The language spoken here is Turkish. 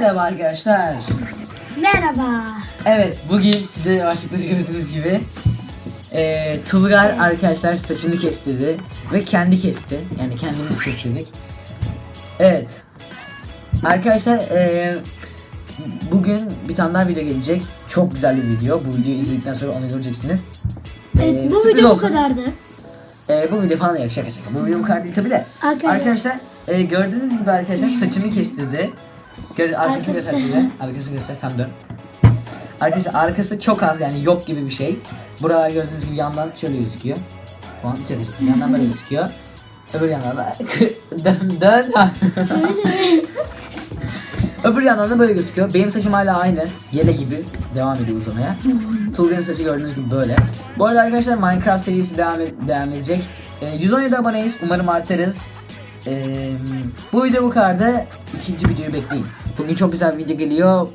Merhaba arkadaşlar. Merhaba. Evet bugün size başlıkta gördüğünüz gibi eee Tulgar arkadaşlar saçını kestirdi ve kendi kesti. Yani kendimiz kestirdik. Evet. Arkadaşlar eee bugün bir tane daha video gelecek. Çok güzel bir video. Bu videoyu izledikten sonra onu göreceksiniz. Evet, Eee, bu video bu kadardı. Ee, bu video falan yok şaka şaka. Bu video bu kadar değil tabi de. Arkadaşlar- Arkadaşlar e, gördüğünüz gibi arkadaşlar saçını kestirdi. Gör, arkasını Arkası. göster bize. Arkasını göster tam dön. Arkadaşlar arkası çok az yani yok gibi bir şey. Buralar gördüğünüz gibi yandan şöyle gözüküyor. Falan şaka şaka. Yandan böyle gözüküyor. Öbür yandan da dön dön. Öbür yandan da böyle gözüküyor. Benim saçım hala aynı. Yele gibi devam ediyor uzamaya. Tulgar'ın saçı gördüğünüz gibi böyle. Bu arada arkadaşlar Minecraft serisi devam, devam edecek. Ee, 117 aboneyiz. Umarım artarız. Ee, bu video bu kadardı. İkinci videoyu bekleyin. Bugün çok güzel bir video geliyor.